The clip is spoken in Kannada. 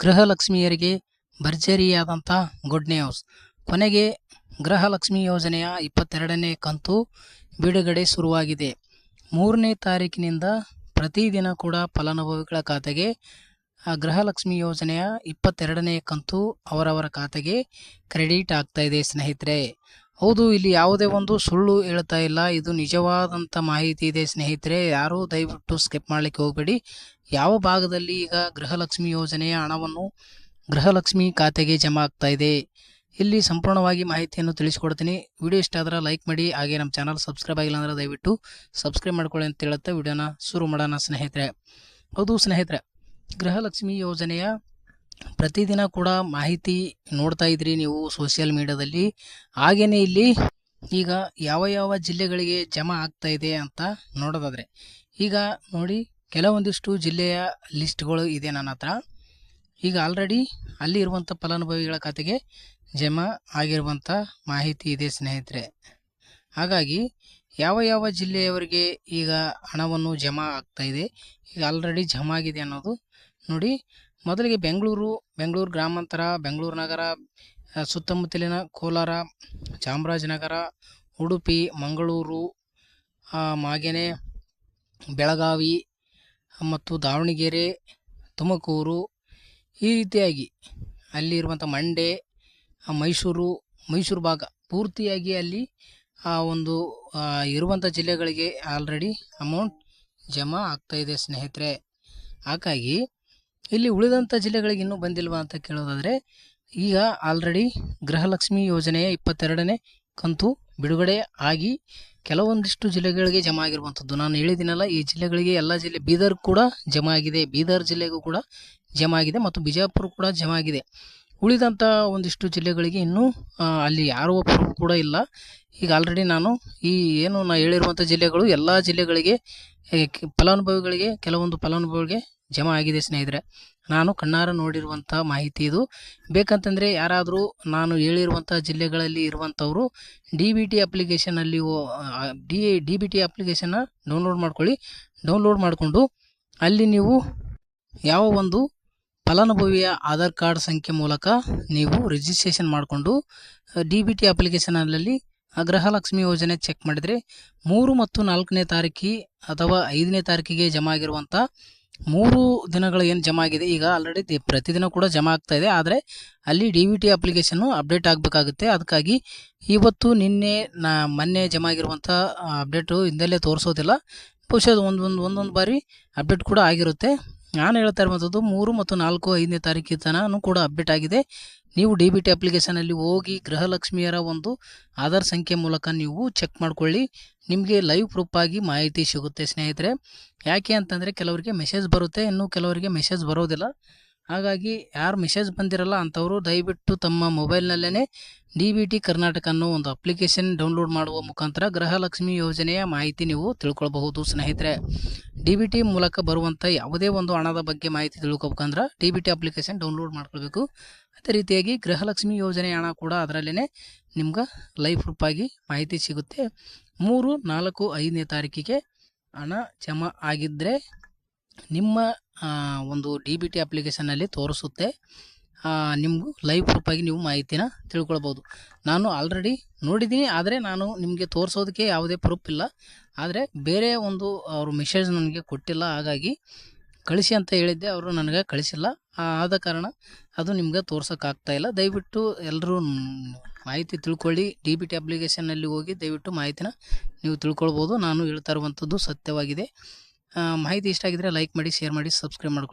ಗೃಹಲಕ್ಷ್ಮಿಯರಿಗೆ ಭರ್ಜರಿಯಾದಂಥ ಗುಡ್ ನ್ಯೂಸ್ ಕೊನೆಗೆ ಗೃಹಲಕ್ಷ್ಮಿ ಯೋಜನೆಯ ಇಪ್ಪತ್ತೆರಡನೇ ಕಂತು ಬಿಡುಗಡೆ ಶುರುವಾಗಿದೆ. ಮೂರನೇ ತಾರೀಕಿನಿಂದ ಪ್ರತಿದಿನ ಕೂಡ ಫಲಾನುಭವಿಗಳ ಖಾತೆಗೆ ಆ ಗೃಹಲಕ್ಷ್ಮಿ ಯೋಜನೆಯ ಇಪ್ಪತ್ತೆರಡನೇ ಕಂತು ಅವರವರ ಖಾತೆಗೆ ಕ್ರೆಡಿಟ್ ಆಗ್ತಾಯಿದೆ ಸ್ನೇಹಿತರೆ. ಹೌದು, ಇಲ್ಲಿ ಯಾವುದೇ ಒಂದು ಸುಳ್ಳು ಹೇಳ್ತಾ ಇಲ್ಲ. ಇದು ನಿಜವಾದಂಥ ಮಾಹಿತಿ ಇದೆ ಸ್ನೇಹಿತರೆ. ಯಾರೂ ದಯವಿಟ್ಟು ಸ್ಕಿಪ್ ಮಾಡಲಿಕ್ಕೆ ಹೋಗಬೇಡಿ. ಯಾವ ಭಾಗದಲ್ಲಿ ಈಗ ಗೃಹಲಕ್ಷ್ಮಿ ಯೋಜನೆಯ ಹಣವನ್ನು ಗೃಹಲಕ್ಷ್ಮಿ ಖಾತೆಗೆ ಜಮಾ ಆಗ್ತಾ ಇದೆ? ಇಲ್ಲಿ ಸಂಪೂರ್ಣವಾಗಿ ಮಾಹಿತಿಯನ್ನು ತಿಳಿಸ್ಕೊಡ್ತೀನಿ. ವಿಡಿಯೋ ಇಷ್ಟ ಆದರೆ ಲೈಕ್ ಮಾಡಿ, ಹಾಗೆ ನಮ್ಮ ಚಾನಲ್ ಸಬ್ಸ್ಕ್ರೈಬ್ ಆಗಿಲ್ಲ ಅಂದ್ರೆ ದಯವಿಟ್ಟು ಸಬ್ಸ್ಕ್ರೈಬ್ ಮಾಡ್ಕೊಳ್ಳಿ ಅಂತ ಹೇಳುತ್ತಾ ವಿಡಿಯೋನ ಶುರು ಮಾಡೋಣ ಸ್ನೇಹಿತರೆ. ಹೌದು ಸ್ನೇಹಿತರೆ, ಗೃಹಲಕ್ಷ್ಮಿ ಯೋಜನೆಯ ಪ್ರತಿದಿನ ಕೂಡ ಮಾಹಿತಿ ನೋಡ್ತಾ ಇದ್ರಿ ನೀವು ಸೋಷಿಯಲ್ ಮೀಡಿಯಾದಲ್ಲಿ ಹಾಗೆಯೇ ಇಲ್ಲಿ ಈಗ ಯಾವ ಯಾವ ಜಿಲ್ಲೆಗಳಿಗೆ ಜಮಾ ಆಗ್ತಾ ಇದೆ ಅಂತ ನೋಡೋದಾದರೆ, ಈಗ ನೋಡಿ ಕೆಲವೊಂದಿಷ್ಟು ಜಿಲ್ಲೆಯ ಲಿಸ್ಟ್ಗಳು ಇದೆ ನನ್ನ ಹತ್ರ. ಈಗ ಆಲ್ರೆಡಿ ಅಲ್ಲಿ ಇರುವಂಥ ಫಲಾನುಭವಿಗಳ ಖಾತೆಗೆ ಜಮಾ ಆಗಿರುವಂಥ ಮಾಹಿತಿ ಇದೆ ಸ್ನೇಹಿತರೆ. ಹಾಗಾಗಿ ಯಾವ ಯಾವ ಜಿಲ್ಲೆಯವರಿಗೆ ಈಗ ಹಣವನ್ನು ಜಮಾ ಆಗ್ತಾ ಇದೆ, ಈಗ ಆಲ್ರೆಡಿ ಜಮಾ ಆಗಿದೆ ಅನ್ನೋದು ನೋಡಿ. ಮೊದಲಿಗೆ ಬೆಂಗಳೂರು ಬೆಂಗಳೂರು ಗ್ರಾಮಾಂತರ, ಬೆಂಗಳೂರು ನಗರ ಸುತ್ತಮುತ್ತಲಿನ ಕೋಲಾರ, ಚಾಮರಾಜನಗರ, ಉಡುಪಿ, ಮಂಗಳೂರು ಮಾಗೇನೆ, ಬೆಳಗಾವಿ, ಮತ್ತು ದಾವಣಗೆರೆ, ತುಮಕೂರು ಈ ರೀತಿಯಾಗಿ ಅಲ್ಲಿರುವಂಥ ಮಂಡೆ ಮೈಸೂರು ಮೈಸೂರು ಭಾಗ ಪೂರ್ತಿಯಾಗಿ ಅಲ್ಲಿ, ಆ, ಒಂದು ಇರುವಂಥ ಜಿಲ್ಲೆಗಳಿಗೆ ಆಲ್ರೆಡಿ ಅಮೌಂಟ್ ಜಮಾ ಆಗ್ತಾಯಿದೆ ಸ್ನೇಹಿತರೆ. ಹಾಗಾಗಿ ಇಲ್ಲಿ ಉಳಿದಂಥ ಜಿಲ್ಲೆಗಳಿಗೆ ಇನ್ನೂ ಬಂದಿಲ್ವಾ ಅಂತ ಕೇಳೋದಾದರೆ, ಈಗ ಆಲ್ರೆಡಿ ಗೃಹಲಕ್ಷ್ಮಿ ಯೋಜನೆಯ ಇಪ್ಪತ್ತೆರಡನೇ ಕಂತು ಬಿಡುಗಡೆ ಆಗಿ ಕೆಲವೊಂದಿಷ್ಟು ಜಿಲ್ಲೆಗಳಿಗೆ ಜಮಾ ಆಗಿರುವಂಥದ್ದು ನಾನು ಹೇಳಿದ್ದೀನಲ್ಲ ಈ ಜಿಲ್ಲೆಗಳಿಗೆ ಎಲ್ಲ ಜಿಲ್ಲೆ, ಬೀದರ್ ಕೂಡ ಜಮಾ ಆಗಿದೆ. ಬೀದರ್ ಜಿಲ್ಲೆಗೂ ಕೂಡ ಜಮಾ ಆಗಿದೆ ಮತ್ತು ಬಿಜಾಪುರ ಕೂಡ ಜಮಾ ಆಗಿದೆ. ಉಳಿದಂಥ ಒಂದಿಷ್ಟು ಜಿಲ್ಲೆಗಳಿಗೆ ಇನ್ನೂ ಅಲ್ಲಿ ಯಾರೂ ಪ್ರೂಫ್ ಕೂಡ ಇಲ್ಲ. ಈಗ ಆಲ್ರೆಡಿ ನಾನು ಈ ಏನು ನಾ ಹೇಳಿರುವಂಥ ಜಿಲ್ಲೆಗಳು, ಎಲ್ಲ ಜಿಲ್ಲೆಗಳಿಗೆ ಫಲಾನುಭವಿಗಳಿಗೆ, ಕೆಲವೊಂದು ಫಲಾನುಭವಿಗಳಿಗೆ ಜಮಾ ಆಗಿದೆ ಸ್ನೇಹಿತರೆ. ನಾನು ಕಣ್ಣಾರ ನೋಡಿರುವಂಥ ಮಾಹಿತಿ ಇದು. ಬೇಕಂತಂದರೆ ಯಾರಾದರೂ ನಾನು ಹೇಳಿರುವಂಥ ಜಿಲ್ಲೆಗಳಲ್ಲಿ ಇರುವಂಥವರು ಡಿ ಬಿ ಟಿ ಅಪ್ಲಿಕೇಶನಲ್ಲಿ ಡಿ ಡಿ ಬಿ ಟಿ ಅಪ್ಲಿಕೇಶನ್ನ ಡೌನ್ಲೋಡ್ ಮಾಡ್ಕೊಳ್ಳಿ. ಡೌನ್ಲೋಡ್ ಮಾಡಿಕೊಂಡು ಅಲ್ಲಿ ನೀವು ಯಾವ ಒಂದು ಫಲಾನುಭವಿಯ ಆಧಾರ್ ಕಾರ್ಡ್ ಸಂಖ್ಯೆ ಮೂಲಕ ನೀವು ರಿಜಿಸ್ಟ್ರೇಷನ್ ಮಾಡಿಕೊಂಡು ಡಿ ಬಿ ಟಿ ಅಪ್ಲಿಕೇಶನಲ್ಲಿ ಗೃಹಲಕ್ಷ್ಮಿ ಯೋಜನೆ ಚೆಕ್ ಮಾಡಿದರೆ ಮೂರು ಮತ್ತು ನಾಲ್ಕನೇ ತಾರೀಕಿ ಅಥವಾ ಐದನೇ ತಾರೀಕಿಗೆ ಜಮಾ ಆಗಿರುವಂಥ ಮೂರು ದಿನಗಳು ಏನು ಜಮಾ ಆಗಿದೆ, ಈಗ ಆಲ್ರೆಡಿ ಪ್ರತಿದಿನ ಕೂಡ ಜಮಾ ಆಗ್ತಾ ಇದೆ. ಆದರೆ ಅಲ್ಲಿ ಡಿ ವಿ ಟಿ ಅಪ್ಲಿಕೇಶನ್ನು ಅಪ್ಡೇಟ್ ಆಗಬೇಕಾಗುತ್ತೆ. ಅದಕ್ಕಾಗಿ ಇವತ್ತು ನಿನ್ನೆ ನಾ, ಮೊನ್ನೆ ಜಮಾ ಆಗಿರುವಂಥ ಅಪ್ಡೇಟು ಹಿಂದೆಲ್ಲೇ ತೋರಿಸೋದಿಲ್ಲ. ಬಹುಶಃ ಒಂದೊಂದು ಒಂದೊಂದು ಬಾರಿ ಅಪ್ಡೇಟ್ ಕೂಡ ಆಗಿರುತ್ತೆ. ನಾನು ಹೇಳ್ತಾ ಇರುವಂಥದ್ದು ಮೂರು ಮತ್ತು ನಾಲ್ಕು ಐದನೇ ತಾರೀಕಿನ ತನಕ ಕೂಡ ಅಪ್ಡೇಟ್ ಆಗಿದೆ. ನೀವು ಡಿ ಬಿ ಟಿ ಅಪ್ಲಿಕೇಶನಲ್ಲಿ ಹೋಗಿ ಗೃಹಲಕ್ಷ್ಮಿಯರ ಒಂದು ಆಧಾರ್ ಸಂಖ್ಯೆ ಮೂಲಕ ನೀವು ಚೆಕ್ ಮಾಡ್ಕೊಳ್ಳಿ. ನಿಮಗೆ ಲೈವ್ ಪ್ರೂಫ್ ಆಗಿ ಮಾಹಿತಿ ಸಿಗುತ್ತೆ ಸ್ನೇಹಿತರೆ. ಯಾಕೆ ಅಂತಂದರೆ ಕೆಲವರಿಗೆ ಮೆಸೇಜ್ ಬರುತ್ತೆ, ಇನ್ನು ಕೆಲವರಿಗೆ ಮೆಸೇಜ್ ಬರೋದಿಲ್ಲ. ಹಾಗಾಗಿ ಯಾರು ಮೆಸೇಜ್ ಬಂದಿರಲ್ಲ ಅಂಥವರು ದಯವಿಟ್ಟು ತಮ್ಮ ಮೊಬೈಲ್ನಲ್ಲೇ ಡಿ ಬಿ ಟಿ ಕರ್ನಾಟಕ ಅನ್ನೋ ಒಂದು ಅಪ್ಲಿಕೇಶನ್ ಡೌನ್ಲೋಡ್ ಮಾಡುವ ಮುಖಾಂತರ ಗೃಹಲಕ್ಷ್ಮಿ ಯೋಜನೆಯ ಮಾಹಿತಿ ನೀವು ತಿಳ್ಕೊಳ್ಬಹುದು. ಸ್ನೇಹಿತರೆ ಡಿ ಬಿ ಟಿ ಮೂಲಕ ಬರುವಂಥ ಯಾವುದೇ ಒಂದು ಹಣದ ಬಗ್ಗೆ ಮಾಹಿತಿ ತಿಳ್ಕೊಬೇಕಂದ್ರೆ D B T application download ಮಾಡ್ಕೊಳ್ಬೇಕು. ಅದೇ ರೀತಿಯಾಗಿ ಗೃಹಲಕ್ಷ್ಮಿ ಯೋಜನೆ ಹಣ ಕೂಡ ಅದರಲ್ಲೇ ನಿಮ್ಗೆ ಲೈಫ್ ರೂಪಾಗಿ ಮಾಹಿತಿ ಸಿಗುತ್ತೆ. ಮೂರು ನಾಲ್ಕು ಐದನೇ ತಾರೀಕಿಗೆ ಹಣ ಜಮಾ ಆಗಿದ್ದರೆ ನಿಮ್ಮ ಒಂದು ಡಿ ಬಿ ಟಿ ಅಪ್ಲಿಕೇಶನಲ್ಲಿ ತೋರಿಸುತ್ತೆ. ನಿಮಗೂ ಲೈವ್ ಪ್ರೂಫಾಗಿ ನೀವು ಮಾಹಿತಿನ ತಿಳ್ಕೊಳ್ಬೋದು. ನಾನು ಆಲ್ರೆಡಿ ನೋಡಿದ್ದೀನಿ, ಆದರೆ ನಾನು ನಿಮಗೆ ತೋರಿಸೋದಕ್ಕೆ ಯಾವುದೇ ಪ್ರೂಫ್ ಇಲ್ಲ. ಆದರೆ ಬೇರೆ ಒಂದು ಅವರು ಮೆಸೇಜ್ ನನಗೆ ಕೊಟ್ಟಿಲ್ಲ, ಹಾಗಾಗಿ ಕಳಿಸಿ ಅಂತ ಹೇಳಿದ್ದೆ, ಅವರು ನನಗೆ ಕಳಿಸಿಲ್ಲ. ಆದ ಕಾರಣ ಅದು ನಿಮ್ಗೆ ತೋರ್ಸೋಕ್ಕಾಗ್ತಾ ಇಲ್ಲ. ದಯವಿಟ್ಟು ಎಲ್ಲರೂ ಮಾಹಿತಿ ತಿಳ್ಕೊಳ್ಳಿ. ಡಿ ಬಿ ಟಿ ಅಪ್ಲಿಕೇಶನ್ನಲ್ಲಿ ಹೋಗಿ ದಯವಿಟ್ಟು ಮಾಹಿತಿನ ನೀವು ತಿಳ್ಕೊಳ್ಬೋದು. ನಾನು ಹೇಳ್ತಾ ಇರುವಂಥದ್ದು ಸತ್ಯವಾಗಿದೆ. ಮಾಹಿತಿ ಇಷ್ಟ ಆಗಿದ್ರೆ ಲೈಕ್ ಮಾಡಿ ಶೇರ್ ಮಾಡಿ ಸಬ್ಸ್ಕ್ರೈಬ್ ಮಾಡ್ಕೊಳ್ಳಿ.